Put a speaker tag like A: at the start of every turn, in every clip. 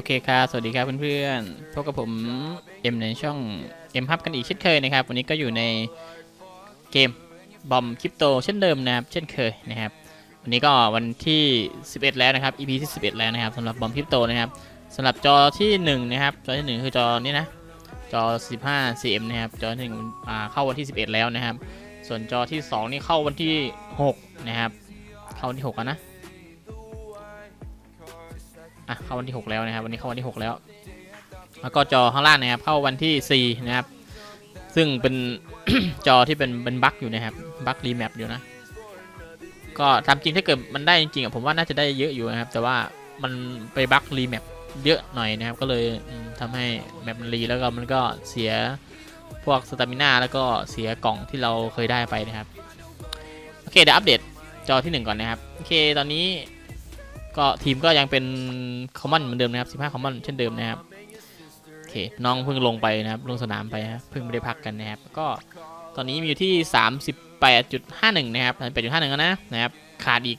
A: อเคครับ สวัสดีครับเพื่อนๆ พบกับผมเอ็มในช่องเอ็มฮับกันอีกเช่นเคยนะครับ วันนี้ก็อยู่ในเกมบอมคริปโตเช่นเดิมนะครับ เช่นเคยนะครับ วันนี้ก็วันที่ 11 แล้วนะครับ EP ที่ 11 แล้วนะครับสำหรับบอมคริปโตนะครับสำหรับจอที่1นะครับ จอที่ 1 คือจอนี้นะ จอ 15 cm นะครับ จอที่หนึ่งอ่าเข้าวันที่ 11 แล้วนะครับ ส่วนจอที่ 2 นี่เข้าวันที่ 6 นะครับ เข้าวันที่6กนะ อะเข้าวันที่ 6 แล้วนะครับ วันนี้เข้าวันที่ 6 แล้ว แล้วก็จอข้างล่างนะครับ เข้าวันที่ 4 นะครับ ซึ่งเป็น จอที่เป็นเป็นบั๊กอยู่นะครับบั๊กรีแมปอยู่นะ ก็ตามจริงถ้าเกิดมันได้จริงๆผมว่าน่าจะได้เยอะอยู่นะครับ แต่ว่ามันไปบั๊กรีแมปเยอะหน่อยนะครับ ก็เลยอืมทำให้แมปมันรีแล้วก็มันก็เสียพวกสตามิน่าแล้วก็เสียกล่องที่เราเคยได้ไปนะครับ โอเคเดี๋ยวอัปเดตจอที่ 1 ก่อนนะครับ โอเคตอนนี้ ก็ทีมก็ยังเป็นคอมมอนเหมือนเดิมนะครับ15คอมมอนเช่นเดิมนะครับโอเคน้องเพิ่งลงไปนะครับลงสนามไปนะครับเพิ่งไม่ได้พักกันนะครับก็ตอนนี้มีอยู่ที่ 38.51 นะครับ38.51แล้วนะนะครับขาดอีก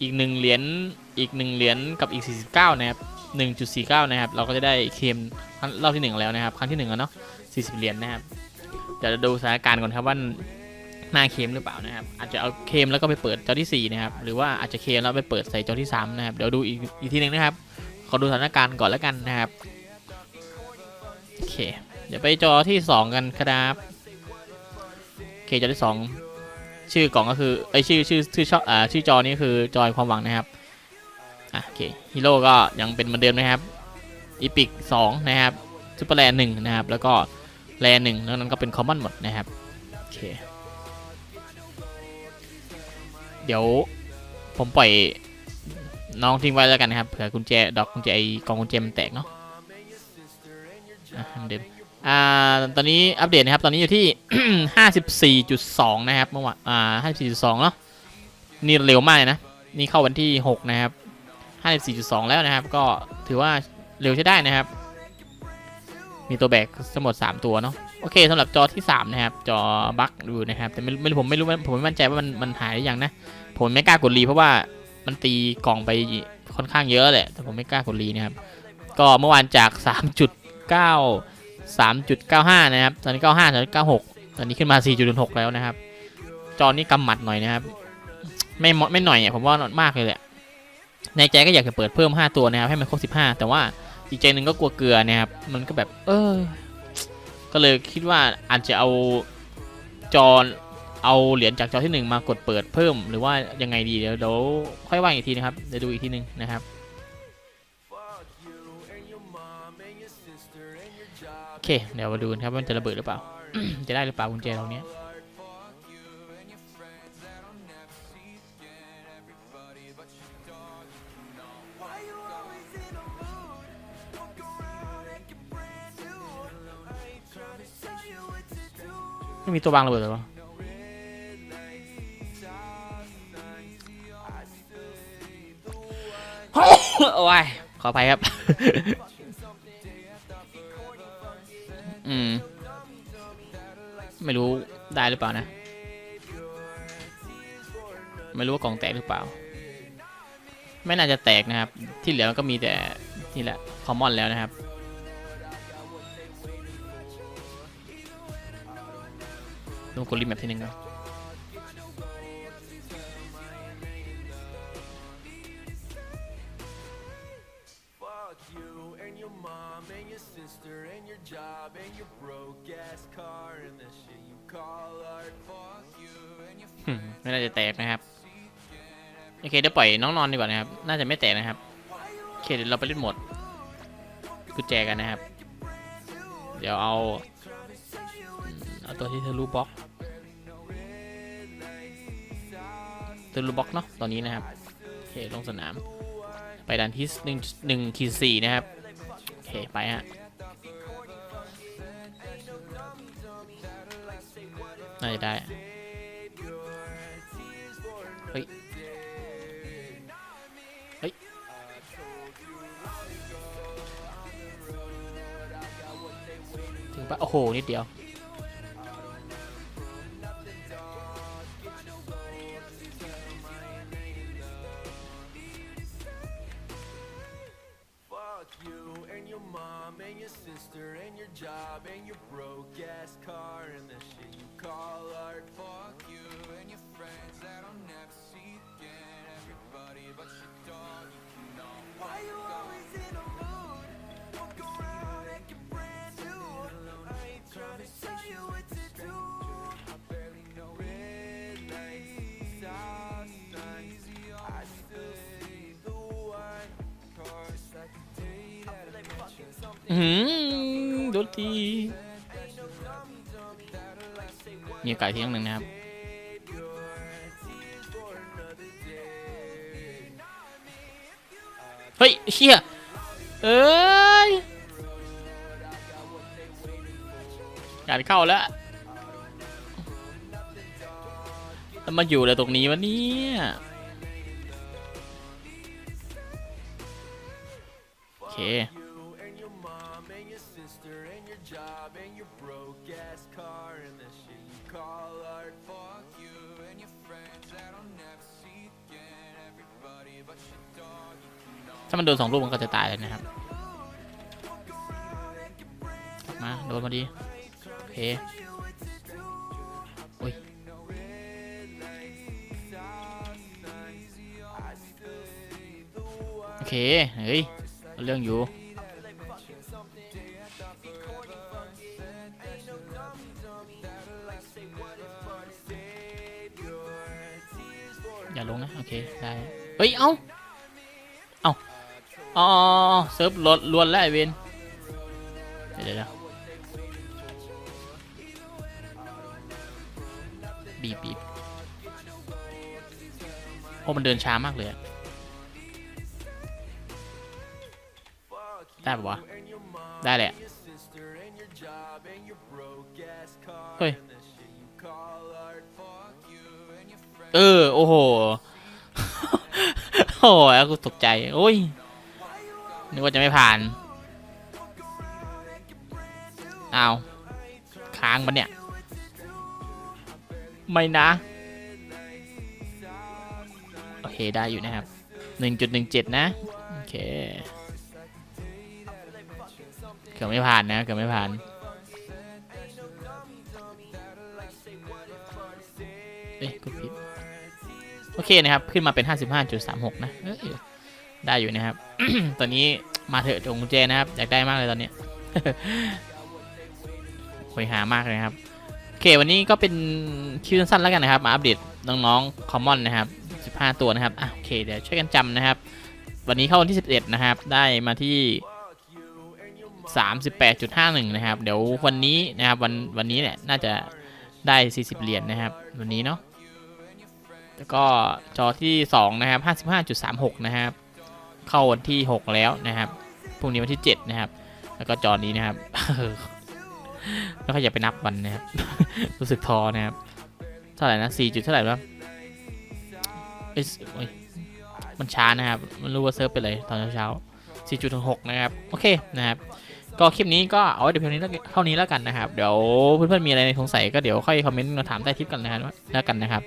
A: อีกหนึ่งเหรียญอีกหนึ่งเหรียญกับอีก 49 นะครับ 1.49 นะครับ เราก็จะได้เคมรอบที่ 1 แล้วนะครับ ครั้งที่1แล้วเนาะ40 เหรียญนะครับ เดี๋ยวดูสถานการณ์ก่อนครับว่า หน้าเค็มหรือเปล่านะครับ อาจจะเอาเค็มแล้วก็ไปเปิดจอที่4นะครับ หรือว่าอาจจะเค็มแล้วไปเปิดใส่จอที่3นะครับ เดี๋ยวดูอีกอีกทีหนึงนะครับ ขอดูสถานการณ์ก่อนแล้วกันนะครับ โอเค เดี๋ยวไปจอที่ 2 กันครับโอเคจอที่ 2 ชื่อกล่องก็คือไอชื่อชื่อชื่อช่องอ่าชื่อจอนี้คือจอยความหวังนะครับ อะโอเคฮีโร่ก็ยังเป็นเหมือนเดิมนะครับอีพิก2นะครับซูเปอร์แลนหนึ่งนะครับ แล้วก็แลนหนึ่งแล้วนั้นก็เป็นคอมมอนหมดนะครับ โอเค เดี๋ยวผมปล่อยน้องทิ้งไว้แล้วกันนะครับเผื่อกุญแจดอกกุญแจไอ้กองกุญแจมันแตกเนาะอะเดิมอ่าตอนนี้อัปเดตนะครับ ตอนนี้อยู่ที่ 54.2 นะครับเมื่อวานอ่า54.2 เนาะนี่เร็วมากเลยนะ นี่เข้าวันที่ 6 นะครับ 54.2 แล้วนะครับ ก็ถือว่าเร็วใช้ได้นะครับ มีตัวแบกทั้งหมด 3 ตัวเนาะ โอเคสำหรับจอที่ 3 นะครับ จอบั๊กดูนะครับแต่ไม่ไม่ผมไม่รู้ว่าผมไม่มั่นใจว่ามันมันหายหรือยังนะ ผมไม่กล้ากดรีเพราะว่ามันตีกล่องไปค่อนข้างเยอะแหละแต่ผมไม่กล้ากดรีนะครับ ก็เมื่อวานจาก 3.9 3.95 นะครับตอนนี้ 95ตอนนี้96 ตอนนี้ขึ้นมา 4.6 แล้วนะครับ จอนี้กำหมัดหน่อยนะครับ ไม่ไม่หน่อยอะผมว่ามากเลยแหละในใจก็อยากจะเปิดเพิ่ม 5 ตัวนะครับให้มันครบ 15 แต่ว่าอีกใจหนึ่งก็กลัวเกลือนะครับ มันก็แบบ เออ ก็เลยคิดว่าอาจจะเอาจอเอาเหรียญจากจอที่ 1 มากดเปิดเพิ่ม หรือว่ายังไงดีเดี๋ยวเดี๋ยวค่อยว่าอีกทีนะครับเดี๋ยวดูอีกทีหนึงนะครับโอเคเดี๋ยวมาดูนะครับว่ามันจะระเบิดหรือเปล่า จะได้หรือเปล่ากุญแจตรงเนี้ย ไม่มีตัววางระเบิดเหรอวะโอ้ยขออภัยครับ อืม ไม่รู้ได้หรือเปล่านะ ไม่รู้ว่ากล่องแตกหรือเปล่า ไม่น่าจะแตกนะครับ ที่เหลือก็มีแต่นี่แหละคอมมอนแล้วนะครับ ดูกดรีแมปทีหนึ่งก่อน
B: Fuck you and your mom and your sister and your job and your broke ass car and the shit you call art. Fuck you and your
A: อืมไม่น่าจะแตกนะครับ โอเคเดี๋ยวปล่อยน้องนอนดีกว่านะครับ น่าจะไม่แตกนะครับโอเคเดี๋ยวเราไปเล่นโหมดกุญแจกันนะครับ เดี๋ยวเอาอืมเอาตัวที่ทะลุบล็อก ทะลุบล็อกเนาะตอนนี้นะครับ โอเค ลงสนาม ไปดันที่หนึ่งหนึ่งขีดสี่นะครับ โอเค ไปฮะน่าจะได้ เฮ้ย เฮ้ย ถึงปะโอ้โห นิดเดียว หือโดนทีมีโอกาสที่ยังหนึ่งนะครับ เฮ้ยเชี่ยเอ้ยการเข้าแล้วแล้วมาอยู่อะไรตรงนี้วะเนี่ยโอเค
B: sister and your job and your broke ass car and the shit you call art. Fuck you and your friends that I'll never see again. Everybody but your dog, you can all.
A: ถ้ามันโดนสองลูกมันก็จะตายเลยนะครับ มาโดนมาดีโอเคอุ้ย โอเค เฮ้ยเอาเรื่องอยู่ อย่าลงนะ โอเค ได้เฮ้ย เอ้า เอ้าอ๋อเซิร์ฟลดลวนแล้วไอเวนเดี๋ยวเดี๋ยวบีบบีบโอ้มันเดินช้ามากเลยอะได้ปะวะ ได้แหละ เฮ้ย เออ โอ้โห โอ้ยกูตกใจ โอ้ย นึกว่าจะไม่ผ่าน เอาค้างมันเนี่ย ไม่นะ โอเค ได้อยู่นะครับ 1.17 นะ โอเค เกือบไม่ผ่านนะ เกือบไม่ผ่านเอ้ยกดผิด โอเคนะครับ ขึ้นมาเป็น 55.36 นะได้อยู่นะครับ ตอนนี้มาเถอะจงกุญแจนะครับ อยากได้มากเลยตอนนี้ยโหยหามากเลยครับ โอเค วันนี้ก็เป็นคลิปสั้นๆแล้วกันนะครับ มาอัปเดตน้องๆคอมมอนนะครับ 15 ตัวนะครับอะโอเค เดี๋ยวช่วยกันจำนะครับ วันนี้เข้าวันที่ 11 นะครับ ได้มาที่38.51 นะครับ เดี๋ยววันนี้นะครับ วันวันนี้เนี่ยน่าจะได้ 40 เหรียญนะครับ วันนี้เนาะ แล้วก็จอที่ 2 นะครับ 55.36 นะครับ เข้าวันที่ 6 แล้วนะครับพรุ่งนี้วันที่ 7 นะครับ แล้วก็จอนี้นะครับแล้วก็อย่าไปนับวันนะครับ รู้สึกท้อนะครับ เท่าไหร่นะ4จุดเท่าไหร่วะเอ้ยโอ้มันช้านะครับไม่รู้ว่าเซิร์ฟไปเลยตอนเช้าๆ4.6 นะครับ โอเคนะครับก็คลิปนี้ก็เอาไว้เดี๋ยวเพียงนี้เท่านี้แล้วกันนะครับ เดี๋ยวเพื่อนๆมีอะไรสงสัยก็เดี๋ยวค่อยคอมเมนต์มาถามใต้คลิปกันนะครับแล้วกันนะครับ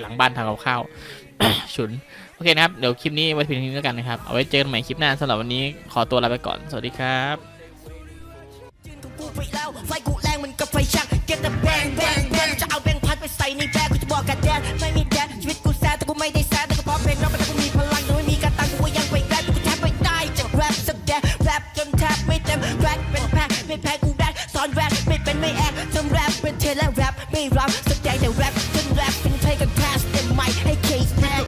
A: หลังบ้านทำกับข้าวฉุน โอเคนะครับ เดี๋ยวคลิปนี้ไว้เพียงเท่านี้แล้วกันนะครับ เอาไว้เจอกันใหม่คลิปหน้าสำหรับวันนี้ขอตัวลาไปก่อน สวัสดีครับ
C: ไฟกูแรงมันกับไฟชัก Get the bang bang bang จะเอาแบงพัดไปใส่ในแบง